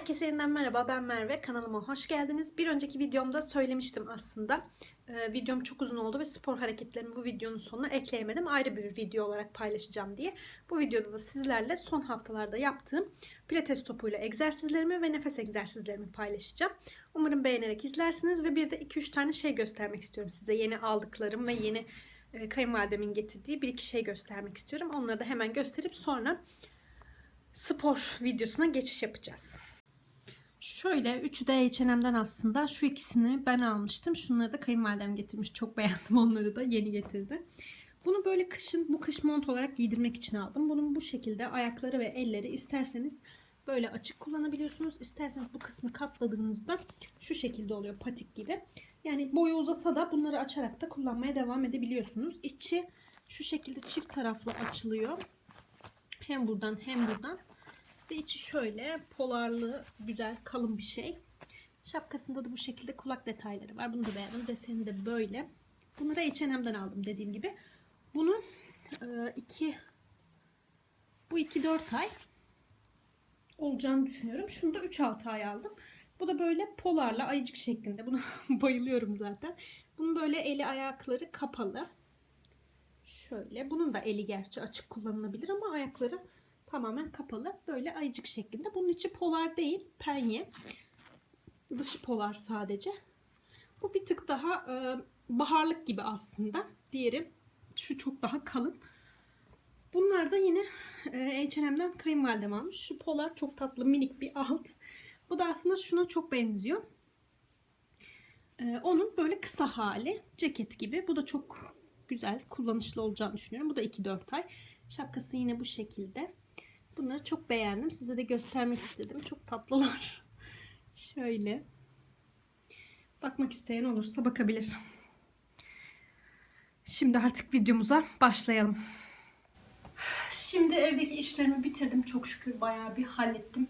Herkese yeniden merhaba ben Merve kanalıma hoş geldiniz. Bir önceki videomda söylemiştim aslında. Ee, videom çok uzun oldu ve spor hareketlerimi bu videonun sonuna ekleyemedim. Ayrı bir video olarak paylaşacağım diye. Bu videoda da sizlerle son haftalarda yaptığım pilates topuyla egzersizlerimi ve nefes egzersizlerimi paylaşacağım. Umarım beğenerek izlersiniz ve bir de 2-3 tane şey göstermek istiyorum size. Yeni aldıklarım ve yeni e, kayınvalidemin getirdiği bir iki şey göstermek istiyorum. Onları da hemen gösterip sonra spor videosuna geçiş yapacağız. Şöyle 3'ü de H&M'den aslında şu ikisini ben almıştım. Şunları da kayınvalidem getirmiş. Çok beğendim onları da yeni getirdi. Bunu böyle kışın bu kış mont olarak giydirmek için aldım. Bunun bu şekilde ayakları ve elleri isterseniz böyle açık kullanabiliyorsunuz. İsterseniz bu kısmı katladığınızda şu şekilde oluyor patik gibi. Yani boyu uzasa da bunları açarak da kullanmaya devam edebiliyorsunuz. İçi şu şekilde çift taraflı açılıyor. Hem buradan hem buradan. Ve içi şöyle polarlı, güzel, kalın bir şey. Şapkasında da bu şekilde kulak detayları var. Bunu da beğendim. Deseni de böyle. Bunları H&M'den aldım dediğim gibi. Bunu 2 bu 2-4 ay olacağını düşünüyorum. Şunu da 3-6 ay aldım. Bu da böyle polarla ayıcık şeklinde. Buna bayılıyorum zaten. Bunun böyle eli ayakları kapalı. Şöyle. Bunun da eli gerçi açık kullanılabilir ama ayakları tamamen kapalı. Böyle ayıcık şeklinde. Bunun içi polar değil. Penye. Dışı polar sadece. Bu bir tık daha e, baharlık gibi aslında. Diğeri şu çok daha kalın. Bunlar da yine e, H&M'den kayınvalidem almış. Şu polar çok tatlı minik bir alt. Bu da aslında şuna çok benziyor. E, onun böyle kısa hali. Ceket gibi. Bu da çok güzel, kullanışlı olacağını düşünüyorum. Bu da 2-4 ay. Şapkası yine bu şekilde. Bunları çok beğendim. Size de göstermek istedim. Çok tatlılar. Şöyle. Bakmak isteyen olursa bakabilir. Şimdi artık videomuza başlayalım. Şimdi evdeki işlerimi bitirdim. Çok şükür bayağı bir hallettim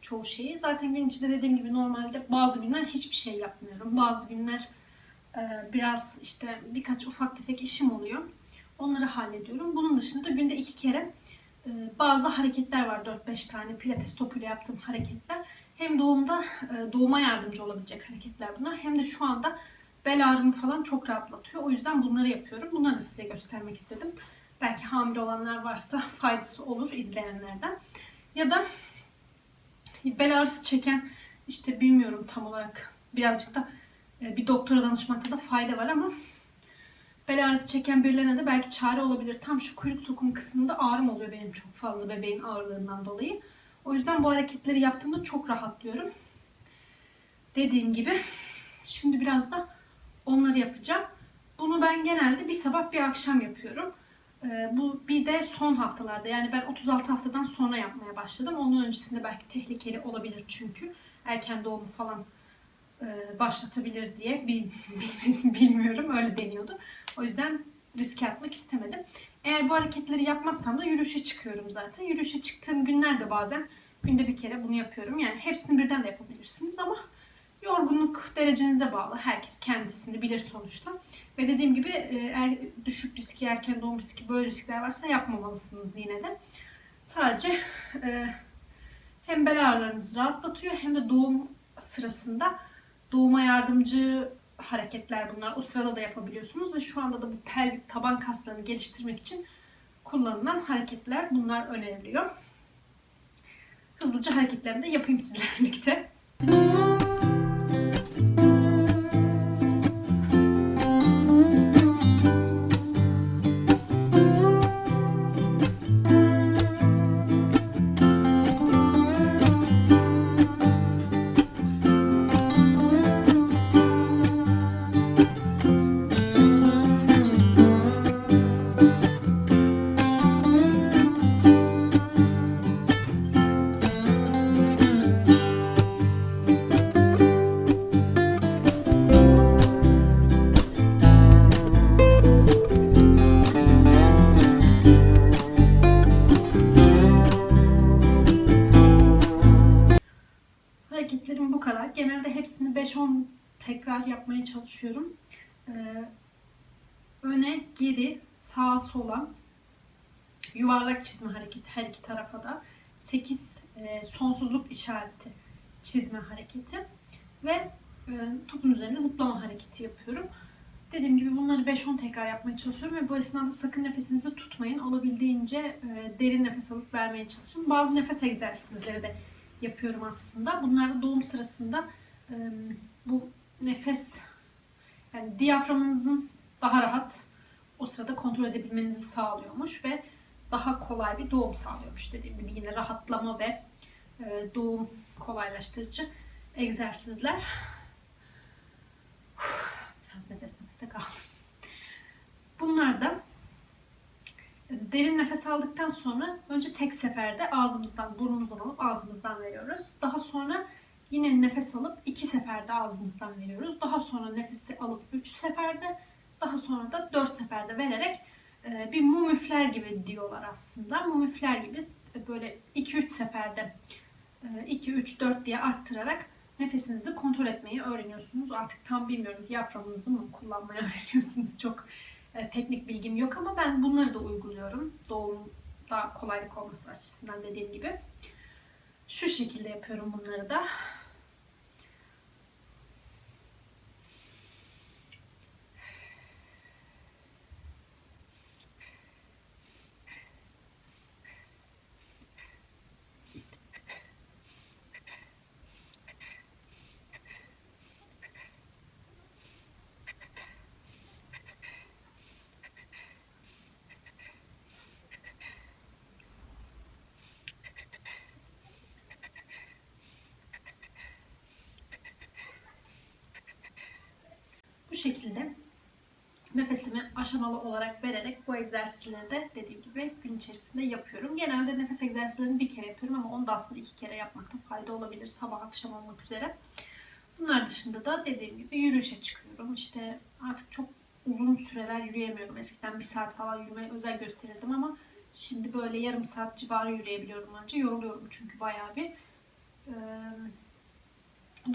çoğu şeyi. Zaten gün içinde dediğim gibi normalde bazı günler hiçbir şey yapmıyorum. Bazı günler e, biraz işte birkaç ufak tefek işim oluyor. Onları hallediyorum. Bunun dışında günde iki kere bazı hareketler var. 4-5 tane pilates topuyla yaptığım hareketler. Hem doğumda e, doğuma yardımcı olabilecek hareketler bunlar. Hem de şu anda bel ağrımı falan çok rahatlatıyor. O yüzden bunları yapıyorum. Bunları size göstermek istedim. Belki hamile olanlar varsa faydası olur izleyenlerden. Ya da bel ağrısı çeken işte bilmiyorum tam olarak birazcık da e, bir doktora danışmakta da fayda var ama bel ağrısı çeken birilerine de belki çare olabilir. Tam şu kuyruk sokumu kısmında ağrım oluyor benim çok fazla bebeğin ağırlığından dolayı. O yüzden bu hareketleri yaptığımda çok rahatlıyorum. Dediğim gibi şimdi biraz da onları yapacağım. Bunu ben genelde bir sabah bir akşam yapıyorum. Ee, bu bir de son haftalarda yani ben 36 haftadan sonra yapmaya başladım. Onun öncesinde belki tehlikeli olabilir çünkü erken doğumu falan e, başlatabilir diye bil, bil, bilmiyorum öyle deniyordu. O yüzden riske atmak istemedim. Eğer bu hareketleri yapmazsam da yürüyüşe çıkıyorum zaten. Yürüyüşe çıktığım günlerde bazen günde bir kere bunu yapıyorum. Yani hepsini birden de yapabilirsiniz ama yorgunluk derecenize bağlı. Herkes kendisini bilir sonuçta. Ve dediğim gibi e, eğer düşük riski, erken doğum riski böyle riskler varsa yapmamalısınız yine de. Sadece e, hem bel ağrılarınızı rahatlatıyor hem de doğum sırasında doğuma yardımcı hareketler bunlar. O sırada da yapabiliyorsunuz ve şu anda da bu pelvik taban kaslarını geliştirmek için kullanılan hareketler bunlar öneriliyor. Hızlıca hareketlerimi de yapayım sizlerle birlikte. Kadar. Genelde hepsini 5-10 tekrar yapmaya çalışıyorum. Ee, öne, geri, sağa, sola yuvarlak çizme hareketi her iki tarafa da 8 e, sonsuzluk işareti çizme hareketi ve e, topun üzerinde zıplama hareketi yapıyorum. Dediğim gibi bunları 5-10 tekrar yapmaya çalışıyorum ve bu esnada sakın nefesinizi tutmayın. Olabildiğince e, derin nefes alıp vermeye çalışın. Bazı nefes egzersizleri de yapıyorum aslında. Bunlar da doğum sırasında bu nefes yani diyaframınızın daha rahat o sırada kontrol edebilmenizi sağlıyormuş ve daha kolay bir doğum sağlıyormuş dediğim gibi yine rahatlama ve doğum kolaylaştırıcı egzersizler. Biraz nefes nefese kaldım. Bunlar da derin nefes aldıktan sonra önce tek seferde ağzımızdan, burnumuzdan alıp ağzımızdan veriyoruz. Daha sonra yine nefes alıp iki seferde ağzımızdan veriyoruz. Daha sonra nefesi alıp üç seferde, daha sonra da dört seferde vererek e, bir mum üfler gibi diyorlar aslında. Mum üfler gibi böyle 2-3 seferde 2, 3, 4 diye arttırarak nefesinizi kontrol etmeyi öğreniyorsunuz. Artık tam bilmiyorum diyaframınızı mı kullanmayı öğreniyorsunuz. Çok e, teknik bilgim yok ama ben bunları da uyguluyorum. Doğumda kolaylık olması açısından dediğim gibi. Şu şekilde yapıyorum bunları da. Şekilde nefesimi aşamalı olarak vererek bu egzersizleri de dediğim gibi gün içerisinde yapıyorum. Genelde nefes egzersizlerini bir kere yapıyorum ama onu da aslında iki kere yapmakta fayda olabilir sabah akşam olmak üzere. Bunlar dışında da dediğim gibi yürüyüşe çıkıyorum. İşte artık çok uzun süreler yürüyemiyorum. Eskiden bir saat falan yürümeye özel gösterirdim ama şimdi böyle yarım saat civarı yürüyebiliyorum anca. Yoruluyorum çünkü bayağı bir. Ee,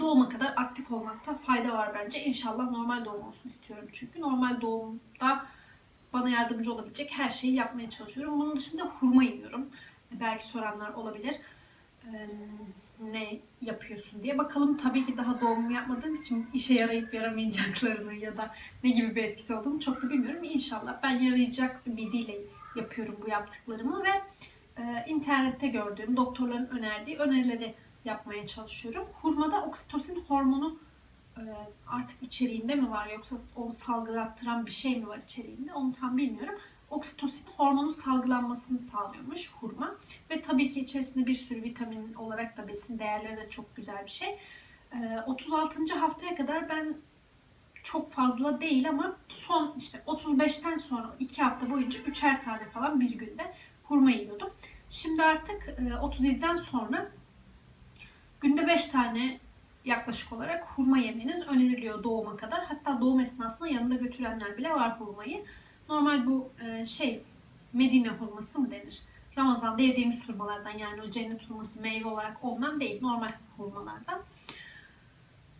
doğuma kadar aktif olmakta fayda var bence. İnşallah normal doğum olsun istiyorum çünkü. Normal doğumda bana yardımcı olabilecek her şeyi yapmaya çalışıyorum. Bunun dışında hurma yiyorum. Belki soranlar olabilir. Ee, ne yapıyorsun diye. Bakalım tabii ki daha doğum yapmadığım için işe yarayıp yaramayacaklarını ya da ne gibi bir etkisi olduğunu çok da bilmiyorum. İnşallah ben yarayacak ümidiyle yapıyorum bu yaptıklarımı ve e, internette gördüğüm doktorların önerdiği önerileri yapmaya çalışıyorum. Hurmada oksitosin hormonu e, artık içeriğinde mi var yoksa onu salgılattıran bir şey mi var içeriğinde onu tam bilmiyorum. Oksitosin hormonu salgılanmasını sağlıyormuş hurma. Ve tabii ki içerisinde bir sürü vitamin olarak da besin değerleri de çok güzel bir şey. 36. haftaya kadar ben çok fazla değil ama son işte 35'ten sonra 2 hafta boyunca 3'er tane falan bir günde hurma yiyordum. Şimdi artık 37'den sonra Günde 5 tane yaklaşık olarak hurma yemeniz öneriliyor doğuma kadar. Hatta doğum esnasında yanında götürenler bile var hurmayı. Normal bu e, şey Medine hurması mı denir? Ramazan'da yediğimiz hurmalardan yani o cennet hurması meyve olarak ondan değil normal hurmalardan.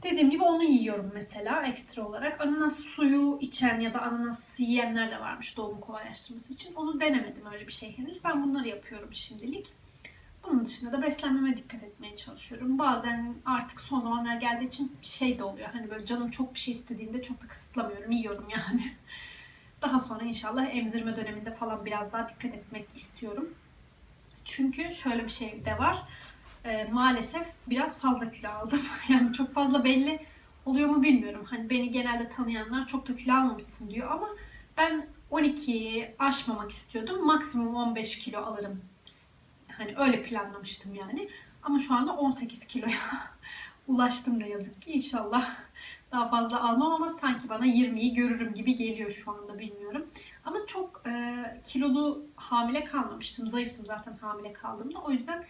Dediğim gibi onu yiyorum mesela ekstra olarak. Ananas suyu içen ya da ananas yiyenler de varmış doğumu kolaylaştırması için. Onu denemedim öyle bir şey henüz. Ben bunları yapıyorum şimdilik. Bunun dışında da beslenmeme dikkat etmeye çalışıyorum. Bazen artık son zamanlar geldiği için şey de oluyor. Hani böyle canım çok bir şey istediğinde çok da kısıtlamıyorum. Yiyorum yani. Daha sonra inşallah emzirme döneminde falan biraz daha dikkat etmek istiyorum. Çünkü şöyle bir şey de var. E, maalesef biraz fazla kilo aldım. yani çok fazla belli oluyor mu bilmiyorum. Hani beni genelde tanıyanlar çok da kilo almamışsın diyor ama ben 12'yi aşmamak istiyordum. Maksimum 15 kilo alırım Hani öyle planlamıştım yani. Ama şu anda 18 kiloya ulaştım ne yazık ki. İnşallah daha fazla almam ama sanki bana 20'yi görürüm gibi geliyor şu anda bilmiyorum. Ama çok e, kilolu hamile kalmamıştım. Zayıftım zaten hamile kaldığımda. O yüzden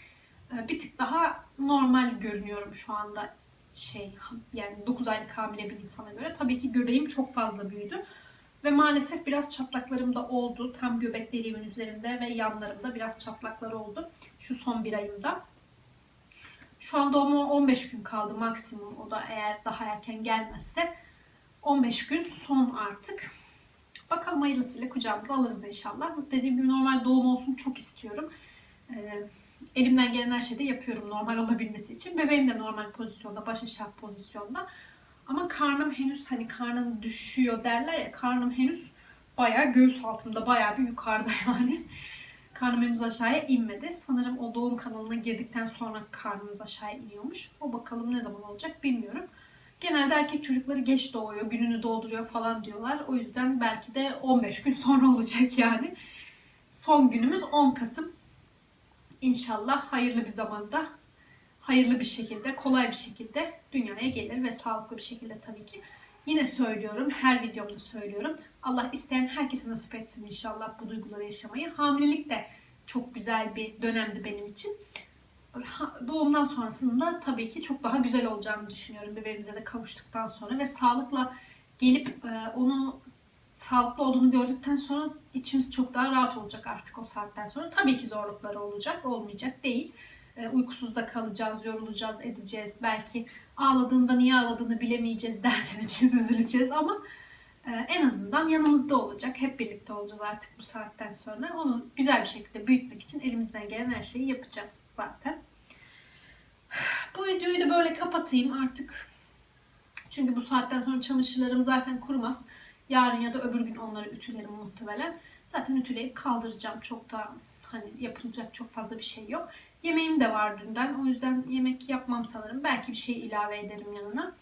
e, bir tık daha normal görünüyorum şu anda şey yani 9 aylık hamile bir insana göre. Tabii ki göbeğim çok fazla büyüdü. Ve maalesef biraz çatlaklarım da oldu. Tam göbek deliğimin üzerinde ve yanlarımda biraz çatlaklar oldu. Şu son bir ayımda. Şu an doğuma 15 gün kaldı maksimum. O da eğer daha erken gelmezse 15 gün son artık. Bakalım hayırlısıyla kucağımıza alırız inşallah. Dediğim gibi normal doğum olsun çok istiyorum. Ee, elimden gelen her şeyi de yapıyorum normal olabilmesi için. Bebeğim de normal pozisyonda, baş aşağı pozisyonda. Ama karnım henüz hani karnın düşüyor derler ya karnım henüz bayağı göğüs altımda bayağı bir yukarıda yani. Karnım henüz aşağıya inmedi. Sanırım o doğum kanalına girdikten sonra karnımız aşağıya iniyormuş. O bakalım ne zaman olacak bilmiyorum. Genelde erkek çocukları geç doğuyor, gününü dolduruyor falan diyorlar. O yüzden belki de 15 gün sonra olacak yani. Son günümüz 10 Kasım. İnşallah hayırlı bir zamanda, hayırlı bir şekilde, kolay bir şekilde dünyaya gelir ve sağlıklı bir şekilde tabii ki. Yine söylüyorum, her videomda söylüyorum. Allah isteyen herkese nasip etsin inşallah bu duyguları yaşamayı. Hamilelik de çok güzel bir dönemdi benim için. Doğumdan sonrasında tabii ki çok daha güzel olacağını düşünüyorum bebeğimize de kavuştuktan sonra ve sağlıkla gelip e, onu sağlıklı olduğunu gördükten sonra içimiz çok daha rahat olacak artık o saatten sonra. Tabii ki zorlukları olacak, olmayacak değil. E, uykusuz da kalacağız, yorulacağız, edeceğiz. Belki ağladığında niye ağladığını bilemeyeceğiz, dert edeceğiz, üzüleceğiz ama e, en azından yanımızda olacak. Hep birlikte olacağız artık bu saatten sonra. Onu güzel bir şekilde büyütmek için elimizden gelen her şeyi yapacağız zaten. Bu videoyu da böyle kapatayım artık. Çünkü bu saatten sonra çamaşırlarım zaten kurumaz. Yarın ya da öbür gün onları ütülerim muhtemelen. Zaten ütüleyip kaldıracağım. Çok da hani yapılacak çok fazla bir şey yok. Yemeğim de var dünden. O yüzden yemek yapmam sanırım. Belki bir şey ilave ederim yanına.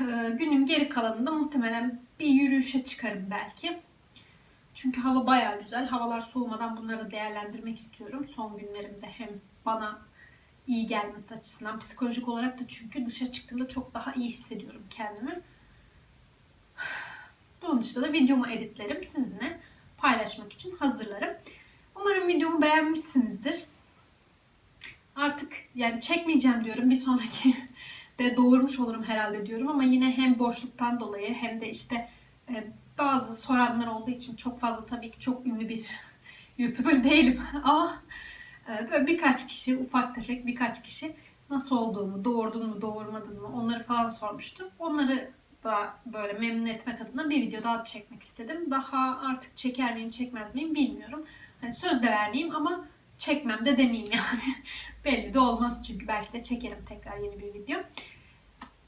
Ee, Günün geri kalanında muhtemelen bir yürüyüşe çıkarım belki. Çünkü hava baya güzel. Havalar soğumadan bunları değerlendirmek istiyorum. Son günlerimde hem bana iyi gelmesi açısından psikolojik olarak da çünkü dışarı çıktığımda çok daha iyi hissediyorum kendimi. Bunun dışında da videomu editlerim sizinle paylaşmak için hazırlarım. Umarım videomu beğenmişsinizdir. Artık yani çekmeyeceğim diyorum. Bir sonraki de doğurmuş olurum herhalde diyorum ama yine hem boşluktan dolayı hem de işte e, bazı soranlar olduğu için çok fazla tabii ki çok ünlü bir YouTuber değilim ama e, böyle birkaç kişi ufak tefek birkaç kişi nasıl olduğumu, doğurdun mu, doğurmadın mı onları falan sormuştu. Onları da böyle memnun etmek adına bir video daha çekmek istedim. Daha artık çeker miyim, çekmez miyim bilmiyorum. Hani söz de vermeyeyim ama çekmem de demeyeyim yani. Belli de olmaz çünkü belki de çekerim tekrar yeni bir video.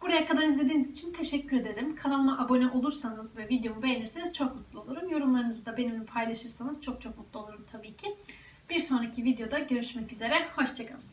Buraya kadar izlediğiniz için teşekkür ederim. Kanalıma abone olursanız ve videomu beğenirseniz çok mutlu olurum. Yorumlarınızı da benimle paylaşırsanız çok çok mutlu olurum tabii ki. Bir sonraki videoda görüşmek üzere. Hoşçakalın.